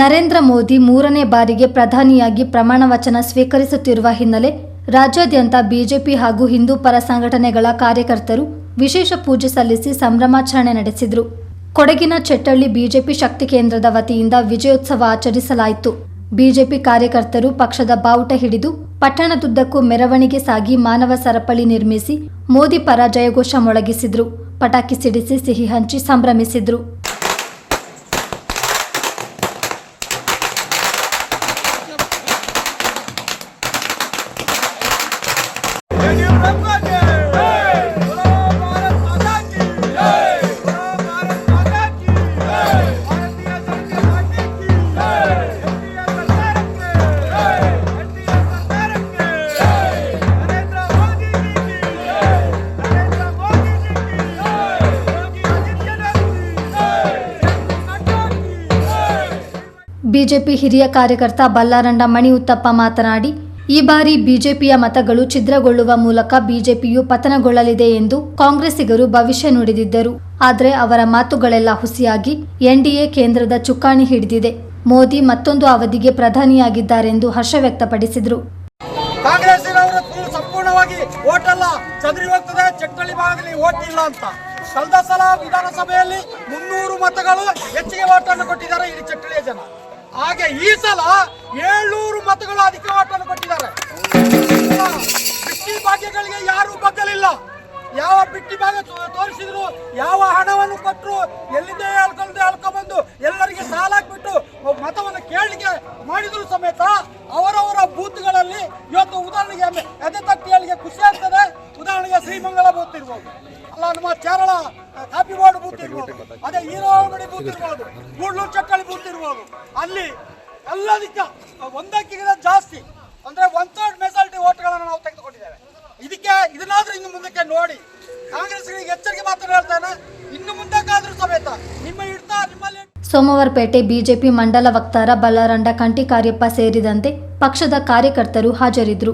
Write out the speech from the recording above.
ನರೇಂದ್ರ ಮೋದಿ ಮೂರನೇ ಬಾರಿಗೆ ಪ್ರಧಾನಿಯಾಗಿ ಪ್ರಮಾಣ ವಚನ ಸ್ವೀಕರಿಸುತ್ತಿರುವ ಹಿನ್ನೆಲೆ ರಾಜ್ಯಾದ್ಯಂತ ಬಿಜೆಪಿ ಹಾಗೂ ಹಿಂದೂ ಪರ ಸಂಘಟನೆಗಳ ಕಾರ್ಯಕರ್ತರು ವಿಶೇಷ ಪೂಜೆ ಸಲ್ಲಿಸಿ ಸಂಭ್ರಮಾಚರಣೆ ನಡೆಸಿದರು. ಕೊಡಗಿನ ಚೆಟ್ಟಳ್ಳಿ ಬಿಜೆಪಿ ಶಕ್ತಿ ಕೇಂದ್ರದ ವತಿಯಿಂದ ವಿಜಯೋತ್ಸವ ಆಚರಿಸಲಾಯಿತು. ಬಿಜೆಪಿ ಕಾರ್ಯಕರ್ತರು ಪಕ್ಷದ ಬಾವುಟ ಹಿಡಿದು ಪಟ್ಟಣದುದ್ದಕ್ಕೂ ಮೆರವಣಿಗೆ ಸಾಗಿ ಮಾನವ ಸರಪಳಿ ನಿರ್ಮಿಸಿ ಮೋದಿ ಪರ ಜಯಘೋಷ ಮೊಳಗಿಸಿದ್ರು. ಪಟಾಕಿ ಸಿಡಿಸಿ ಸಿಹಿ ಹಂಚಿ ಸಂಭ್ರಮಿಸಿದ್ರು. ಬಿಜೆಪಿ ಹಿರಿಯ ಕಾರ್ಯಕರ್ತ ಬಲ್ಲಾರಂಡ ಮಣಿ ಉತ್ತಪ್ಪ ಮಾತನಾಡಿ, ಈ ಬಾರಿ ಬಿಜೆಪಿಯ ಮತಗಳು ಛಿದ್ರಗೊಳ್ಳುವ ಮೂಲಕ ಬಿಜೆಪಿಯು ಪತನಗೊಳ್ಳಲಿದೆ ಎಂದು ಕಾಂಗ್ರೆಸ್ಸಿಗರು ಭವಿಷ್ಯ ನುಡಿದಿದ್ದರು. ಆದರೆ ಅವರ ಮಾತುಗಳೆಲ್ಲ ಹುಸಿಯಾಗಿ ಎನ್ಡಿಎ ಕೇಂದ್ರದ ಚುಕ್ಕಾಣಿ ಹಿಡಿದಿದೆ. ಮೋದಿ ಮತ್ತೊಂದು ಅವಧಿಗೆ ಪ್ರಧಾನಿಯಾಗಿದ್ದಾರೆಂದು ಹರ್ಷ ವ್ಯಕ್ತಪಡಿಸಿದರು. ಇಲ್ಲ ಕಳೆದ ಸಲ ವಿಧಾನಸಭೆಯಲ್ಲಿ ಮುನ್ನೂರು ಮತಗಳು ಹೆಚ್ಚಿಗೆ ಓಟನ್ನು ಕೊಟ್ಟಿದ್ದಾರೆ ಇಡೀ ಚಟ್ಟಳಿಯ ಜನ. ಹಾಗೆ ಈ ಸಲ ಏಳ್ನೂರು ಮತಗಳು ಅಧಿಕ ಓಟ್ ಕೊಟ್ಟಿದ್ದಾರೆ ಬಿಟ್ಟಿ ಭಾಗ್ಯಗಳಿಗೆ ಯಾರು ಬಗ್ಗಲಿಲ್ಲ. ಯಾವ ಬಿಟ್ಟಿ ಭಾಗ ತೋರಿಸಿದ್ರು, ಯಾವ ಹಣವನ್ನು ಕೊಟ್ಟರು ಎಲ್ಲಿಂದ ಹೇಳ್ಕೊಂಡು ಹೇಳ್ಕೊಂಡ್ಬಂದು ಎಲ್ಲರಿಗೆ ಸಾಲ ಹಾಕ್ಬಿಟ್ಟು ಮತವನ್ನು ಕೇಳಿಕೆ ಮಾಡಿದ್ರು ಸಮೇತ ಅವರವರ ಬೂತ್ಗಳಲ್ಲಿ ಇವತ್ತು ಉದಾಹರಣೆಗೆ ಎದೆ ಎದೆ ತಟ್ಟಿಗಳಿಗೆ ಖುಷಿ ಆಗ್ತದೆ. ಉದಾಹರಣೆಗೆ ಶ್ರೀಮಂಗಲ ಬೂತ್ ಇರ್ಬೋದು. ಅಲ್ಲ, ನಮ್ಮ ಕೇರಳ ಬೂತ್ ಇರ್ಬೋದು. ಅದೇ ಹೀರೋಗಡಿ ಬೂತ್ ಇರ್ಬೋದು. ಗೂಡ್ಲೂರು ಚಕ್ಕಳಿ ಬೂತ್ ಇರ್ಬೋದು. ಅಲ್ಲಿ ಎಲ್ಲದಕ್ಕ ಒಂದಕ್ಕಿಂತ ಜಾಸ್ತಿ ಅಂದ್ರೆ ಒನ್ ಥರ್ಡ್ ಮೆಜಾರಿಟಿ ಓಟ್ಗಳನ್ನು ನಾವು ತೆಗೆದುಕೊಂಡಿದ್ದೇವೆ. ಇದಕ್ಕೆ ಇದನ್ನಾದ್ರೂ ಇನ್ನು ಮುಂದಕ್ಕೆ ನೋಡಿ. ಕಾಂಗ್ರೆಸ್ಗಳಿಗೆ ಎಚ್ಚರಿಕೆ ಮಾತ್ರ ಹೇಳ್ತಾನೆ ಇನ್ನು ಮುಂದಕ್ಕಾದ್ರೂ ಸಮೇತ ನಿಮ್ಮ ಇಡ್ತಾ ನಿಮ್ಮಲ್ಲಿ ಸೋಮವಾರಪೇಟೆ ಬಿಜೆಪಿ ಮಂಡಲ ವಕ್ತಾರ ಬಲ್ಲಾರಂಡ ಕಂಟಿ ಕಾರ್ಯಪ್ಪ ಸೇರಿದಂತೆ ಪಕ್ಷದ ಕಾರ್ಯಕರ್ತರು ಹಾಜರಿದ್ದರು.